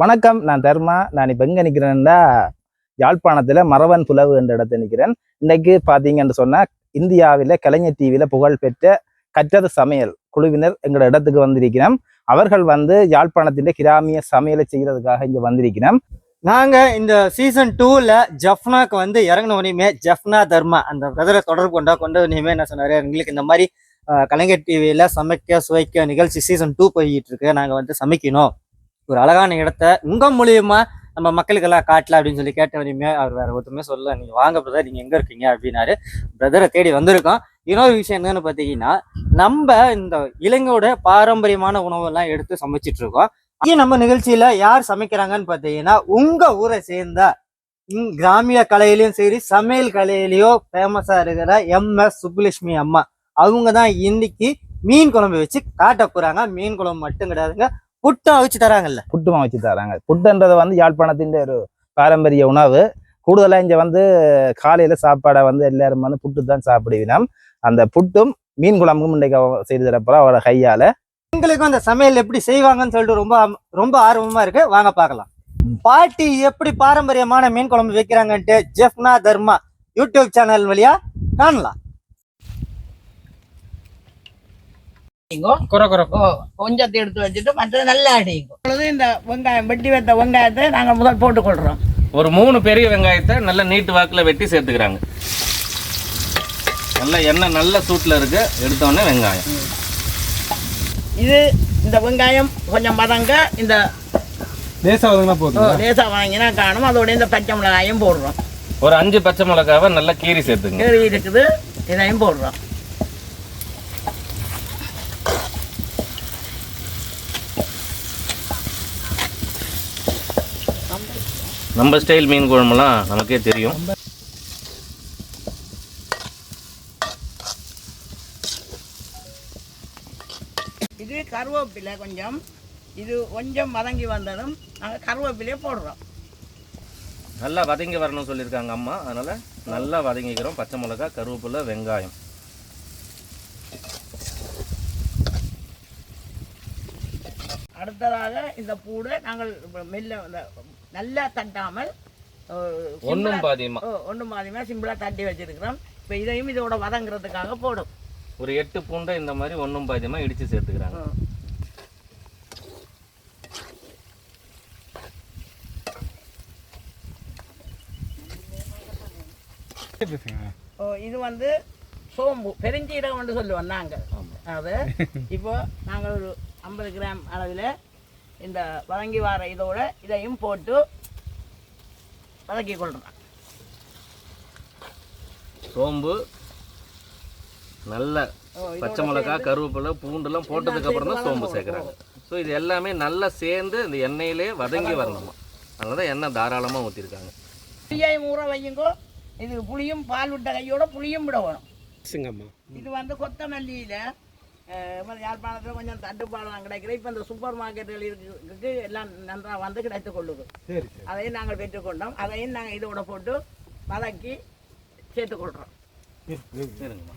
வணக்கம் நான் தர்மா. நான் இப்போ எங்கே நிற்கிறேன்னா யாழ்ப்பாணத்தில் மரவன் புலவு என்ற இடத்துல நிற்கிறேன் இன்னைக்கு பார்த்தீங்கன்னு சொன்னால் இந்தியாவில் கலைஞர் டிவியில் புகழ்பெற்ற கற்றது சமையல் குழுவினர் எங்களோட இடத்துக்கு வந்திருக்கிறோம். அவர்கள் வந்து யாழ்ப்பாணத்தின் கிராமிய சமையலை செய்கிறதுக்காக இங்கே வந்திருக்கிறோம். நாங்கள் இந்த சீசன் டூவில் ஜஃப்னாக்கு வந்து இறங்கின ஜஃப்னா தர்மா அந்த பிரதரை தொடர்பு கொண்டா கொண்டு உடனே என்ன சொன்னார்? எங்களுக்கு இந்த மாதிரி கலைஞர் டிவியில் சமைக்க சுவைக்க நிகழ்ச்சி சீசன் டூ போய்கிட்டு இருக்கு. நாங்கள் வந்து சமைக்கணும். ஒரு அழகான இடத்த உங்கள் மூலியமாக நம்ம மக்களுக்கெல்லாம் காட்டல அப்படின்னு சொல்லி கேட்டவரையுமே அவர் வேற ஒருத்தருமே சொல்ல நீங்கள் வாங்க பிரதர் நீங்கள் எங்கே இருக்கீங்க அப்படின்னாரு. பிரதரை தேடி வந்திருக்கோம். இன்னொரு விஷயம் என்னன்னு பார்த்தீங்கன்னா நம்ம இந்த இளைஞரோட பாரம்பரியமான உணவெல்லாம் எடுத்து சமைச்சிட்டு இருக்கோம். இங்கே நம்ம நிகழ்ச்சியில யார் சமைக்கிறாங்கன்னு பார்த்தீங்கன்னா உங்க ஊரை சேர்ந்த கிராமிய கலையிலையும் சரி சமையல் கலையிலயோ ஃபேமஸா இருக்கிற எம் எஸ் சுப்புலட்சுமி அம்மா. அவங்க தான் இன்னைக்கு மீன் குழம்பு வச்சு காட்ட போறாங்க. மீன் குழம்பு மட்டும் கிடையாதுங்க. புட்டும் அவிச்சு தராங்கல்ல. புட்டுமா வச்சு தராங்க. புட்டுன்றது வந்து யாழ்ப்பாணத்தின் ஒரு பாரம்பரிய உணவு. கூடுதலாக இங்கே வந்து காலையில் சாப்பாடை வந்து எல்லாரும் வந்து புட்டு தான் சாப்பிடுவினோம். அந்த புட்டும் மீன் குழம்பும் இன்றைக்கு அவ செய்து தரப்போறா அவரோட கையால். எங்களுக்கும் அந்த சமையல் எப்படி செய்வாங்கன்னு சொல்லிட்டு ரொம்ப ஆம்- ரொம்ப ஆர்வமா இருக்கு. வாங்க பார்க்கலாம். பாட்டி எப்படி பாரம்பரியமான மீன் குழம்பு வைக்கிறாங்கன்ட்டு ஜெஃப்னா தர்மா யூடியூப் சேனல் வழியா காணலாம் அடிங்கோ குறை குறை ஓ கொஞ்சத்தை எடுத்து வச்சுட்டு மற்றது நல்லா அடிங்கோ. பொழுது இந்த வெங்காயம் வெட்டி வைத்த வெங்காயத்தை நாங்கள் முதல் போட்டுக்கொள்கிறோம் ஒரு மூணு பெரிய வெங்காயத்தை நல்ல நீட்டு வாக்கில் வெட்டி சேர்த்துக்கிறாங்க. நல்ல எண்ணெய் நல்ல சூட்டில் இருக்கு. எடுத்தோடனே வெங்காயம். இது இந்த வெங்காயம் கொஞ்சம் மதங்க இந்த லேசா வதங்கினா ஓ, லேசா வாங்கினா காணும். அதோட இந்த பச்சை மிளகாயும் போடுறோம். ஒரு அஞ்சு பச்சை மிளகாவை நல்லா கீறி சேர்த்துங்க கீரி இருக்குது. இதையும் போடுறோம். நம்ம ஸ்டைல் மீன் குழம்புலாம் நமக்கே தெரியும். இது கருவேப்பிலை கொஞ்சம். இது கொஞ்சம் வதங்கி வந்ததும் நாங்கள் கருவேப்பிலையே போடுறோம். நல்லா வதங்கி வரணும்னு சொல்லியிருக்காங்க அம்மா. அதனால நல்லா வதங்கிக்கிறோம். பச்சை மிளகா கருவேப்பிலை வெங்காயம். அடுத்ததாக இந்த பூடை நாங்கள் மெல்ல இந்த நல்லா தட்டாமல் ஒன்றும் பாதியமா. ஒன்றும் மாதிரிமா சிம்பிளாக தட்டி வச்சிருக்கிறோம். இப்போ இதையும் இதோட வதங்குறதுக்காக போடும். ஒரு எட்டு பூண்டை இந்த மாதிரி ஒன்றும் பாதியமா இடிச்சு சேர்த்துக்கிறாங்க. இது வந்து சோம்பு பெருஞ்சீரகம் சொல்லுவோம் நாங்கள் அது இப்போ நாங்கள் ஒரு ஐம்பது கிராம் அளவில் இந்த வதங்கி வர இதோட இதையும் போட்டு வதக்கி கொள்கிறோம் சோம்பு நல்ல பச்சை மிளகா கருவேப்பிலை பூண்டுலாம் போட்டதுக்கு அப்புறம் தான் சோம்பு சேர்க்குறாங்க. ஸோ இது எல்லாமே நல்லா சேர்ந்து இந்த எண்ணெயிலே வதங்கி வரணுமா? அதனால தான் எண்ணெய் தாராளமாக ஊற்றிருக்காங்க புளியையும் ஊற வையுங்கோ. இது புளியும் பால் விட்ட கையோட புளியும் விட வேணும். இது வந்து கொத்தமல்லியில் யாழ்ப்பாணத்தில் கொஞ்சம் தட்டுப்பாடெல்லாம் கிடைக்கிற. இப்போ இந்த சூப்பர் மார்க்கெட்டில் இருக்கு எல்லாம் நன்றாக வந்து கிடைத்து கொள்ளுது. அதையும் நாங்கள் பெற்றுக்கொண்டோம். அதையும் நாங்கள் இதோட போட்டு வதக்கி சேர்த்துக்கொள்கிறோம் சரிங்கம்மா.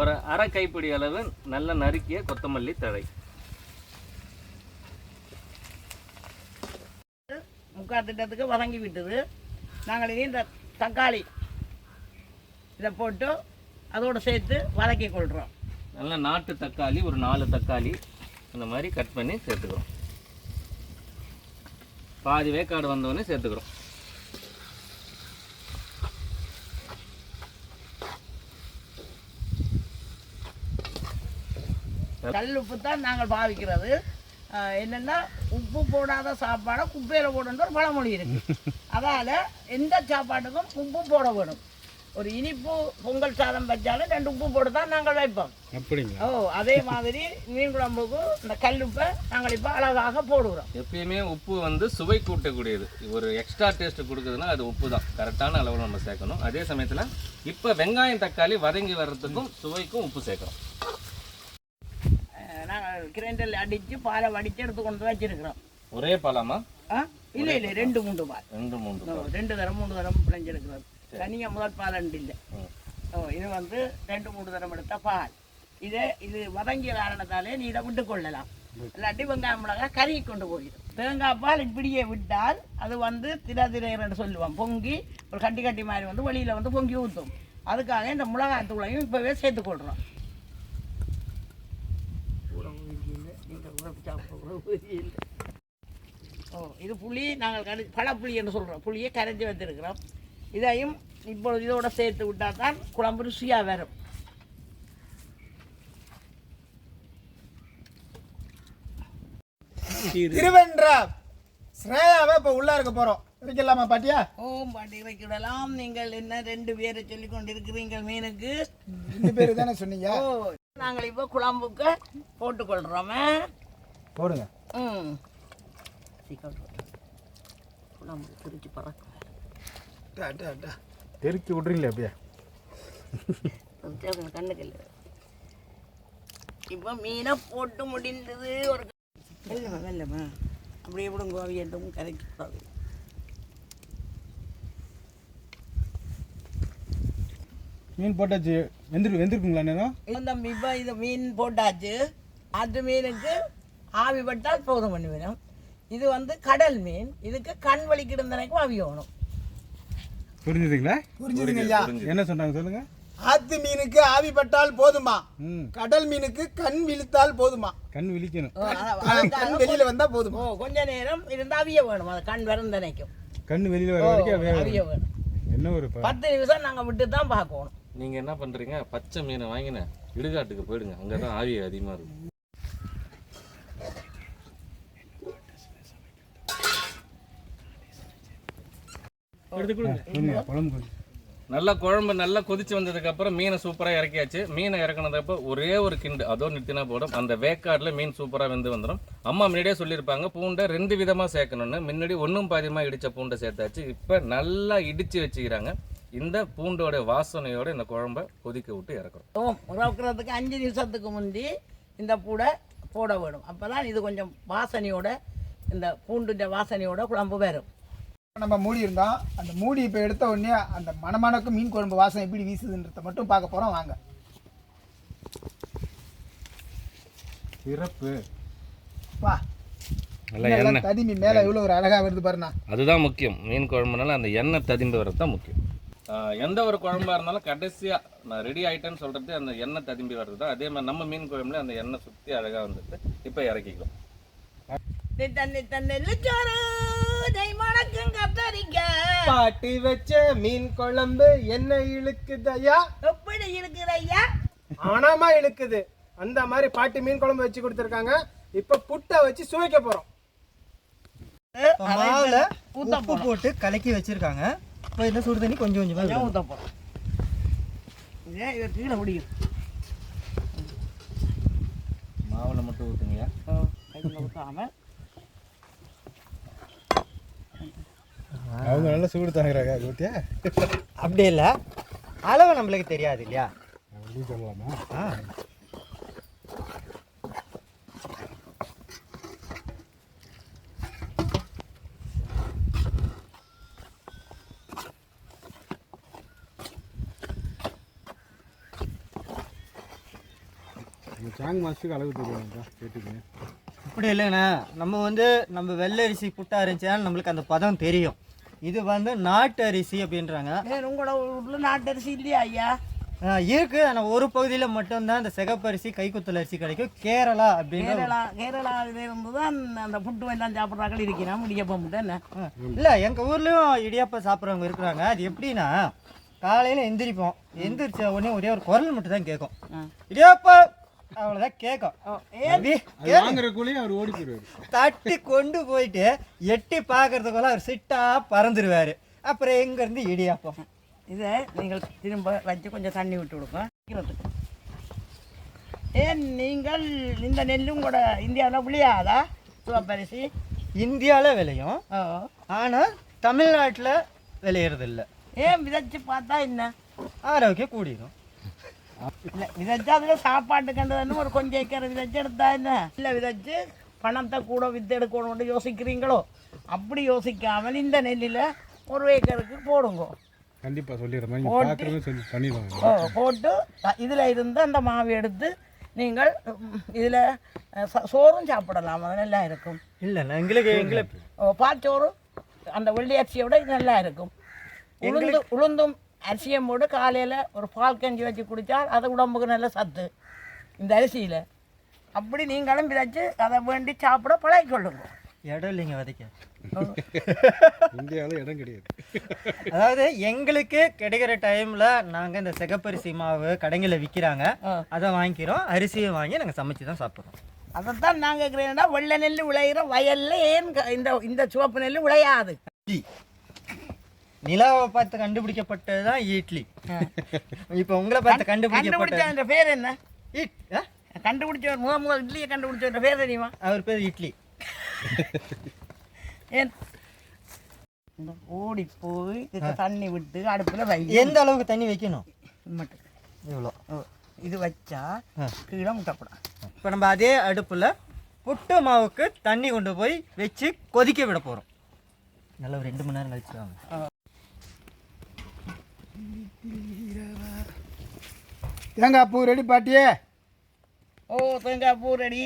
ஒரு அரை கைப்பிடி அளவு நல்ல நறுக்கிய கொத்தமல்லி தழை. முக்கால் திட்டத்துக்கு வதங்கி விட்டது. நாங்கள் இனி இந்த தக்காளி இதை போட்டு அதோடு சேர்த்து வதக்கி கொள்கிறோம் நல்ல நாட்டு தக்காளி ஒரு நாலு தக்காளி இந்த மாதிரி கட் பண்ணி சேர்த்துக்கிறோம். பாதி வேக்காடு வந்தவொடனே சேர்த்துக்கிறோம். கல் உப்பு தான் நாங்கள் பாவிக்கிறது. என்னன்னா உப்பு போடாத சாப்பாடை குப்பையில் போடணுன்ற ஒரு பழமொழி இருக்கு. அதால் எந்த சாப்பாட்டுக்கும் உப்பு போட வேணும். ஒரு இனிப்பு பொங்கல் சாதம் வச்சாலும் ரெண்டு உப்பு போட்டு தான் நாங்கள் வைப்போம். அப்படிங்களா? ஓ அதே மாதிரி மீன் குழம்புக்கு இந்த கல்லுப்பை நாங்கள் இப்போ அழகாக போடுகிறோம். எப்பயுமே உப்பு வந்து சுவை கூட்டக்கூடியது. ஒரு எக்ஸ்ட்ரா டேஸ்ட் கொடுக்குதுன்னா அது உப்பு தான் கரெக்டான அளவில் நம்ம சேர்க்கணும். அதே சமயத்தில் இப்போ வெங்காயம் தக்காளி வதங்கி வர்றதுக்கும் சுவைக்கும் உப்பு சேர்க்குறோம். நாங்கள் கிரைண்டரில் அடித்து பாலை வடித்து எடுத்து கொண்டு வச்சிருக்கிறோம். ஒரே பழமா ஆ இல்லை இல்லை ரெண்டு மூன்று பால். ரெண்டு மூணு ஓ, ரெண்டு தரம் மூணு தரம் பிழைஞ்சிருக்கிறது தனியாக முதல் பால் ரெண்டு இல்லை. ஓ இது வந்து ரெண்டு மூணு தரம் எடுத்த பால். இதே இது வதங்கிய காரணத்தாலே நீ இதை விட்டு கொள்ளலாம். இல்லாட்டி வெங்காயம் மிளகாய் கருகி கொண்டு போயிடும். தேங்காய் பால் இப்படியே விட்டால் அது வந்து திர திரையர்னு சொல்லுவோம் பொங்கி ஒரு கட்டி கட்டி மாதிரி வந்து வெளியில் வந்து பொங்கி ஊற்றும் அதுக்காக இந்த மிளகாய் தூளையும் இப்போவே சேர்த்துக்கொள்கிறோம் ஓ இது புளி நாங்கள் கரை பழப்புளி என்று சொல்கிறோம் புளியை கரைஞ்சி வச்சிருக்கிறோம். இதையும் இப்பொழுது இதோட சேர்த்து விட்டால் தான் குழம்பு ருசியாக வரும். திருவென்றாம் ஸ்ரேயாவை இப்போ உள்ள இருக்க போறோம். இருக்கலாமா பாட்டியா? ஓம் பாட்டி வைக்கிடலாம். நீங்கள் என்ன ரெண்டு பேரை சொல்லி கொண்டிருக்கிறீங்க மீனுக்கு? ரெண்டு பேரு தானே சொன்னீங்க? ஓ நாங்கள் இப்போ குழம்புக்கு போட்டுக்கொள்கிறோமே போடுங்க. ம். சீக்கிரம். குழம்பு திருச்சி பறக்கும். தெருக்கி விட்றீங்களே அப்படியே. கண்ணுக்கு இல்லை. இப்போ மீனை போட்டு முடிந்தது ஒரு வெள்ளமா வெள்ளமா அப்படியே விடுங்க அவியட்டும் கரைக்கூடாது மீன் போட்டாச்சு. வெந்திரு வெந்திருக்குங்களா நேரம் இந்த இப்போ இது மீன் போட்டாச்சு. அது மீனுக்கு ஆவி பட்டால் போதும் பண்ணி வேணும் இது வந்து கடல் மீன். இதுக்கு கண் வலிக்கிடுந்தனைக்கும் ஆவி வேணும் புரிஞ்சுதுங்களா? புரிஞ்சுதுங்க ஐயா. என்ன சொன்னாங்க சொல்லுங்க? ஆத்து மீனுக்கு ஆவி பட்டால் போதுமா? கடல் மீனுக்கு கண் விழித்தால் போதுமா? கண் விழிக்கணும். கண் வெளியில வந்தா போதுமா? கொஞ்ச நேரம் இருந்து அவிய வேணும். அது கண் விறந்தனைக்கும் கண் வெளியில வர வரைக்கும் அவிய வேணும். என்ன ஒரு பத்து நிமிஷம் நாங்கள் விட்டு தான் பார்க்கணும். நீங்க என்ன பண்றீங்க? பச்சை மீனை வாங்கின இடுகாட்டுக்கு போயிடுங்க. அங்கதான் ஆவி அதிகமா இருக்கும் குழம்பு நல்லா குழம்பு நல்லா கொதிச்சு வந்ததுக்கு அப்புறம் மீனை சூப்பரா இறக்கியாச்சு. மீனை இறக்குனதப்போ ஒரே ஒரு கிண்டு அதோ நிறுத்தினா போதும். அந்த வேக்காடுல மீன் சூப்பரா வெந்து வந்துடும் அம்மா முன்னாடியே சொல்லியிருப்பாங்க பூண்டை ரெண்டு விதமா சேர்க்கணும்னு. முன்னாடி ஒன்றும் பாதியமா இடிச்ச பூண்டை சேர்த்தாச்சு. இப்ப நல்லா இடிச்சு வச்சுக்கிறாங்க. இந்த பூண்டோட வாசனையோட இந்த குழம்ப கொதிக்க விட்டு இறக்குறோம். ஓ உறவுக்கிறதுக்கு அஞ்சு நிமிஷத்துக்கு முந்தி இந்த பூடை போட வேணும் அப்போ தான் இது கொஞ்சம் வாசனையோட இந்த பூண்டுன்ற வாசனையோட குழம்பு வரும். நம்ம மூடி இருந்தோம் அந்த மூடி இப்போ எடுத்த உடனே அந்த மணமணக்கும் மீன் குழம்பு வாசனை எப்படி வீசுதுன்றத மட்டும் பார்க்க போறோம் வாங்க. சிறப்பு. வா. எண்ணெய். ததிமி மேல இவ்வளவு ஒரு அழகா வருது பாருண்ணா. அதுதான் முக்கியம். மீன் குழம்புனால அந்த எண்ணெய் ததும்பி வர்றது தான் முக்கியம். ஆஹ் எந்த ஒரு குழம்பா இருந்தாலும் கடைசியா நான் ரெடி ஆயிட்டேன்னு சொல்றது அந்த எண்ணெய் ததும்பி வர்றது தான். அதே மாதிரி நம்ம மீன் குழம்புல அந்த எண்ணெய் சுத்தி அழகா வந்துட்டு இப்போ இறக்கிக்கலாம். நெய் மணக்கும் கத்தரிக்காய் பாட்டி வச்ச மீன் குழம்பு என்ன இழுக்குதையா? எப்படி இருக்குது ஐயா ஆனாமா இழுக்குது. அந்த மாதிரி பாட்டி மீன் குழம்பு வச்சு கொடுத்துருக்காங்க. இப்ப புட்டை வச்சு சுவைக்க போறோம். உப்பு போட்டு கலக்கி வச்சிருக்காங்க. இப்போ இந்த சுடு தண்ணி கொஞ்சம் கொஞ்சமா ஏன் விடணும். ஊத்த போகிறோம் இதே இதை கீழே முடியும் மாவுல மட்டும் ஊற்றுங்க கையில் ஊற்றாமல் அவங்க நல்லா சூடு தாங்குறாங்க ஊத்தியா அப்படி இல்ல. அளவு நம்மளுக்கு தெரியாது இல்லையா? அப்படி சொல்லலாமா? ஆ. சாங் மாஸ்டருக்கு அளவு தெரியுமாக்கா கேட்டுக்கங்க. அப்படி இல்லைங்கண்ணா. நம்ம வந்து நம்ம வெள்ளை அரிசி புட்டா இருந்துச்சுன்னா நம்மளுக்கு அந்த பதம் தெரியும். இது வந்து நாட்டு அரிசி அப்படின்றாங்க உங்களோட வீட்டில் நாட்டரிசி இல்லையா ஐயா? இருக்கு. ஆனால் ஒரு பகுதியில் மட்டும்தான் இந்த சிகப்பரிசி கைக்குத்தல் அரிசி கிடைக்கும். கேரளா அப்படின்ற கேரளா கேரளாவில இருந்து தான் அந்த புட்டு எல்லாம் சாப்பிட்றாக்கள் இருக்கிறான் என்ன? ஆ, இல்ல எங்க ஊர்லயும் இடியாப்பம் சாப்பிட்றவங்க இருக்கிறாங்க. அது எப்படின்னா காலையில எந்திரிப்போம். எந்திரிச்ச உடனே ஒரே ஒரு குரல் மட்டும் தான் கேட்கும். இடியாப்பம்! அவ்வளவுதான் கேட்கும் ஏன் அப்படி வாங்குற கூலியும் அவர் ஓடி போயிடுவாரு. தட்டி கொண்டு போயிட்டு எட்டி பார்க்கறதுக்குள்ள அவர் சிட்டா பறந்துருவாரு. அப்புறம் எங்க இருந்து இடியாப்பம் இதை நீங்கள் திரும்ப வச்சு கொஞ்சம் தண்ணி விட்டு வைக்கிறதுக்கு. ஏன் நீங்கள் இந்த நெல்லும் கூட இந்தியாவில் விளையாதா? சிவப்பரிசி இந்தியால விளையும். ஓ ஆனா தமிழ்நாட்டுல விளையறது இல்ல ஏன் விதைச்சு பார்த்தா என்ன? ஆரோக்கியம் கூடிடும். இல்லை விதைச்சா அதில் சாப்பாட்டு கண்டதுன்னு ஒரு கொஞ்சம் ஏக்கர் விதைச்சு எடுத்தா என்ன? இல்லை விதைச்சு பணத்தை கூட வித்து எடுக்கணும்னு யோசிக்கிறீங்களோ? அப்படி யோசிக்காமல் இந்த நெல்லில் ஒரு ஏக்கருக்கு போடுங்க. கண்டிப்பா சொல்லிடுறேன். போட்டு- இதில் இருந்து அந்த மாவு எடுத்து நீங்கள் இதுல சோறும் சாப்பிடலாம். அது நல்லா இருக்கும். இல்லை எங்களுக்கு எங்களுக்கு பாச்சோறு அந்த வெள்ளி அரிசியோட இது நல்லா இருக்கும். உளுந்து உளுந்தும் அரிசியும் போட்டு காலையில் ஒரு பால் கஞ்சி வச்சு குடித்தா அது உடம்புக்கு நல்ல சத்து. இந்த அரிசியில். அப்படி நீங்களும் விதைச்சு அதை வேண்டி சாப்பிட பழகிக்கொள்ளுங்க இடம் இல்லைங்க விதைக்க. இந்தியாவில் இடம் கிடையாது. அதாவது எங்களுக்கு கிடைக்கிற டைம்ல நாங்க இந்த சிகப்பரிசி மாவு கடைங்களில் விற்கிறாங்க. அதை வாங்கிக்கிறோம். அரிசியை வாங்கி நாங்க சமைச்சு தான் சாப்பிட்றோம். அதைத்தான் நான் கேட்குறேன்னா வெள்ளை நெல் விளையிற வயல்ல ஏன் க- இந்த இந்த சிவப்பு நெல் விளையாது. நிலாவை பார்த்து கண்டுபிடிக்கப்பட்டது தான் இட்லி இப்போ உங்களை பார்த்து கண்டுபிடிச்ச அந்த பேர் என்ன? இட் ஆ? கண்டுபிடிச்ச முத முதல் இட்லியை கண்டுபிடிச்ச பேர் தெரியுமா? அவர் பேர் இட்லி. ஏன்? ஓடி போய் தண்ணி விட்டு அடுப்புல வை. எந்த அளவுக்கு தண்ணி வைக்கணும்? மட்டும். இவ்வளோ. இது வச்சா கீழே முட்டக்கூடாது. இப்போ நம்ம அதே அடுப்பில் புட்டு மாவுக்கு தண்ணி கொண்டு போய் வச்சு கொதிக்க விட போகிறோம் நல்லா ஒரு ரெண்டு மணி நேரம் கழிச்சு வாங்க. தேங்காய் பூ ரெடி பாட்டியே. ஓ தேங்காய் பூ ரெடி.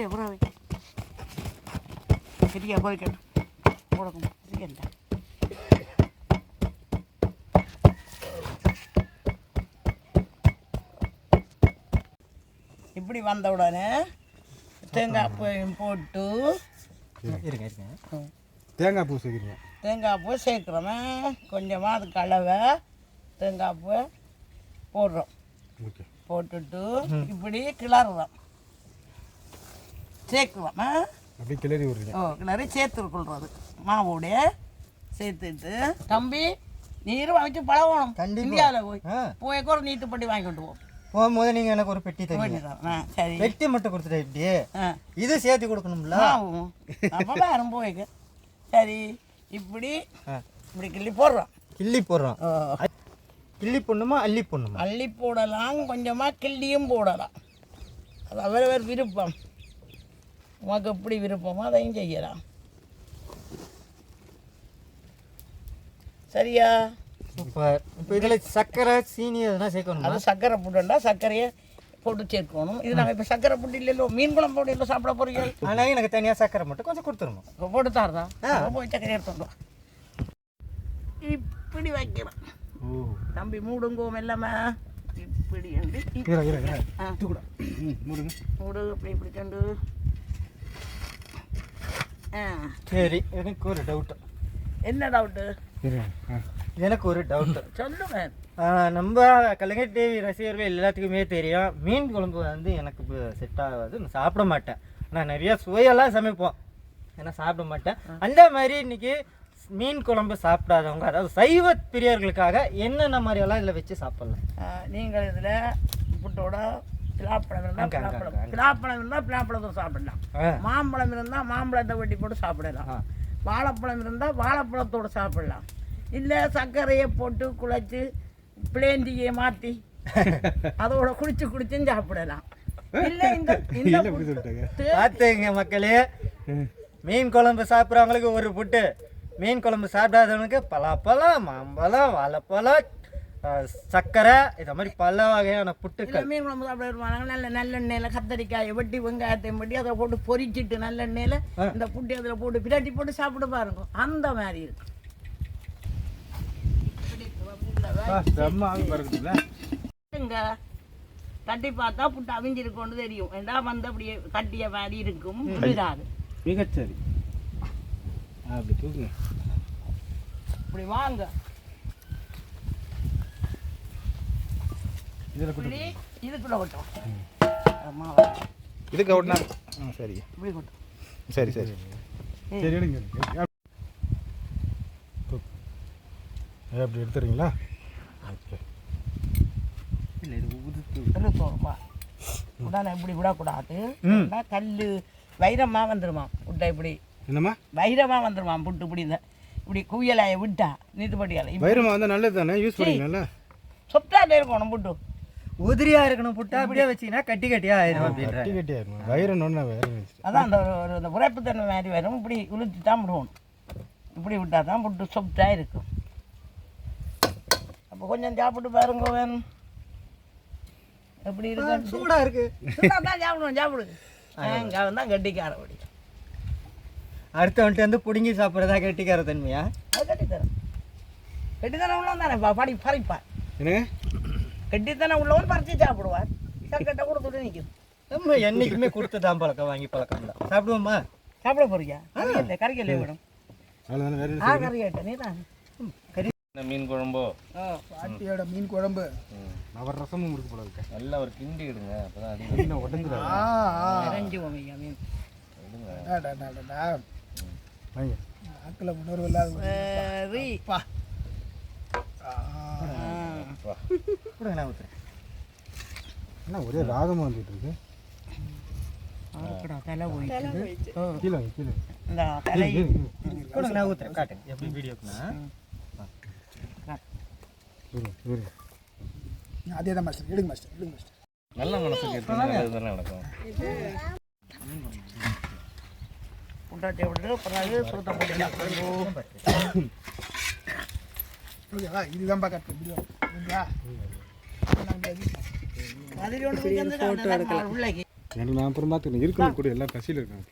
நிறைய பூரா வை சரியா போய்க்கட்டும் போடணும் சரியா இப்படி வந்த உடனே தேங்காய் பூவையும் போட்டு இருங்க இருங்க. தேங்காய் பூ சேர்க்குறீங்க. தேங்காய் பூ சேர்க்குறோமே. கொஞ்சமாக அது கலவை. தேங்காய் பூ போடுறோம். ஓகே. போட்டுட்டு இப்படி கிளறுறோம். சேர்க்குறோம் ஆ? அப்படியே கிளறி விடுறீங்க. ஓ கிளறி சேர்த்துருக்குள்றது மாவோடைய சேர்த்துட்டு தம்பி நீர் வச்சு பழகணும். இந்தியாவில் போய். ஆ. போய் கூட நீட்டு பட்டி வாங்கி கொண்டு போ. போகும்போது நீங்கள் எனக்கு ஒரு பெட்டி தருவீங்க. பெட்டி மட்டும் கொடுத்துட்டு இப்படி ஆ. இது சேர்த்து கொடுக்கணும்ல? அப்போ வேறும் போய்க்கு. சரி இப்படி. இப்படி கிள்ளி போடுறோம். கிள்ளி போடுறோம். கிள்ளி போடணுமா அள்ளி போடணுமா? அள்ளி போடலாம் கொஞ்சமாக கிள்ளியும் போடலாம். அது அவரவர் விருப்பம். உனக்கு எப்படி விருப்பமோ அதையும் செய்யலாம். சரியா? சூப்பர். இப்போ இதில் சர்க்கரை சீனி எதுனா சேர்க்கணுமா? அது சர்க்கரை புட்டுண்டா சர்க்கரையை போட்டு சேர்க்கணும். இது நாங்கள் இப்போ சர்க்கரை புட்டு இல்லைல்லோ மீன் குழம்பு போட்டு இல்லை சாப்பிட போறீங்க? ஆனால் எனக்கு தனியாக சர்க்கரை மட்டும் கொஞ்சம் கொடுத்துருணும் இப்போ போட்டு தாரதா? போய் சர்க்கரை எடுத்துட்டு வா. இப்படி வைக்கலாம் ஓ. தம்பி மூடுங்கோ மெல்லாம இப்படி மூடுங்க. மூடு இப்படி இப்படி கண்டு. சரி எனக்கு ஒரு டவுட்டு என்ன டவுட்டு எனக்கு ஒரு டவுட்டு சொல்லுங்க. நம்ம கலைஞர் டிவி ரசிகர்கள் எல்லாத்துக்குமே தெரியும் மீன் குழம்பு வந்து எனக்கு செட் ஆகாது. நான் சாப்பிட மாட்டேன். நான் நிறைய சுவையெல்லாம் சமைப்போம். ஏன்னா சாப்பிட மாட்டேன். அந்த மாதிரி இன்னைக்கு மீன் குழம்பு சாப்பிடாதவங்க அதாவது சைவ பிரியர்களுக்காக என்னென்ன மாதிரியெல்லாம் இதில் வச்சு சாப்பிடலாம்? நீங்கள் இதில் புட்டோட பிலாப்பழம் இருந்தால். பிலாப்பழம். இருந்தால் பிலாப்பழத்தை சாப்பிடலாம். மாம்பழம் இருந்தால் மாம்பழத்தை வெட்டி போட்டு சாப்பிடலாம். வாழைப்பழம் இருந்தால் வாழைப்பழத்தோடு சாப்பிடலாம். இல்லை சர்க்கரையை போட்டு குழைச்சி பிளேண்டியை மாற்றி அதோட குடிச்சு குடிச்சும் சாப்பிடலாம். பார்த்துங்க மக்களே. மீன் குழம்பு சாப்பிட்றவங்களுக்கு ஒரு புட்டு. மீன் குழம்பு சாப்பிடாதவனுக்கு பலாப்பழம் மாம்பழம் வாழைப்பழம் சர்க்கரை இந்த மாதிரி பல வகையான புட்டுக்கள். மீன் குழம்பு சாப்பிட வருவாங்க. நல்ல நல்லெண்ணெயில் கத்தரிக்காயை வெட்டி வெங்காயத்தையும் வெட்டி அதை போட்டு பொரிச்சிட்டு நல்லெண்ணெயில் இந்த புட்டி அதில் போட்டு பிரட்டி போட்டு சாப்பிட்டு பாருங்க. அந்த மாதிரி இருக்கு. இப்படி உள்ள ஆ செம்ம ஆவி பறக்குதுல்ல. இங்க தட்டி பார்த்தா புட்டு அவிஞ்சிருக்கும்னு தெரியும். ஏண்டா வந்து அப்படியே கட்டிய மாதிரி இருக்கும். விடாது மிகச்சரி. அப்படி தூக்குங்க இப்படி வாங்க. இதில் கொடு இப்படி இதுக்குள்ள கொட்டும் இதுக்கு ஒன்றா ஆ சரி. இப்படி கொட்டும் சரி சரி. சரி எடுங்க அப்படி எடுத்துறீங்களா? ஓகே. இருப்போம்ப்பா உடனே இப்படி விடக்கூடாது. கல் வைரமா வந்துருமா? விட்டா இப்படி. என்னம்மா? வைரமா வந்துருமா? புட்டு இப்படி இந்த இப்படி குவியலாய விட்டா நீட்டுப்படியால இப்படி. வைரமா வந்தால் நல்லது தானே யூஸ் பண்ணிக்கலாம்ல. சொப்டாட்டே இருக்கணும் புட்டு. உதிரியா இருக்கணும் புட்டா அப்படியே வச்சீங்கன்னா கட்டி கட்டியா ஆயிரும் அப்படின்ற. கட்டி ஆயிருமா. வச்சு அதான் அந்த ஒரு- ஒரு இந்த உரைப்புத்தன்மை மாதிரி வரும். இப்படி இழுத்து தான் விடுவோம். இப்படி விட்டா தான் புட்டு சொப்டாக இருக்கும். அப்போ கொஞ்சம் சாப்பிட்டு பாருங்க வேணும். எப்படி இருக்கு சூடா இருக்கு. தான் சாப்பிடுவோம் சாப்பிடு. அங்கே வந்தால் கட்டிக்காரபடி அடுத்தவன்ட்டு வந்து புடுங்கி சாப்பிட்றதா கெட்டிக்கார தன்மையா? அது கட்டித்தரம். கட்டித்தனம் உள்ளவன் தானே படி பறிப்பார் என்னங்க? கட்டித்தனம் உள்ளவன் பறிச்சு சாப்பிடுவார். சக்கட்டை கொடுத்துட்டு நிற்கும். நம்ம என்னைக்குமே கொடுத்து தான் பழக்கம் வாங்கி பழக்கம் தான் சாப்பிடுவோமா? சாப்பிட போறியா? விடும் அவ்வளோதானே வேற ஆ கறி நீ தான். மீன் குழம்போ? பாட்டியோட மீன் குழம்பு. அவர் ரசமும் இருக்கு போல இருக்கு. நல்லா ஒரு கிண்டி இடுங்க அப்பதான் அடி உடஞ்சிடாது இறஞ்சி போமையா மீன்? வாங்க. ஆக்கில் உணர்வு இல்லாத சரி கொடுங்க நான் ஊத்துறேன். என்ன ஒரே ராகமாக வந்துட்டு இருக்கு? கீழே கொடுங்க நான் காட்டுங்க. எப்படி. அதே தான் மாஸ்டர். எடுங்க மாஸ்டர் எடுங்க மாஸ்டர். நல்ல மனசுக்கு தானே நடக்கும். புண்டாட்டி விட்டு பிறகு சுத்தம் சாப்பிடுவோம் ஓகேவா இதுதான் பார்க்க முடியும் மாதிரி ஒன்று உள்ளே எனக்கு நான் அப்புறம் பார்த்துக்கிறேன். இருக்கணும் கூட எல்லாம் பசியில் இருக்காங்க.